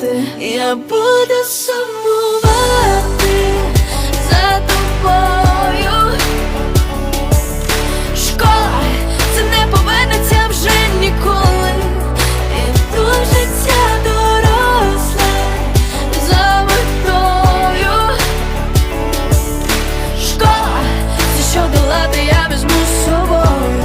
жити, я буду сумувати за тобою. Школа це не повернеться вже ніколи. І життя доросле за метою. Школа, що долати я візьму з собою.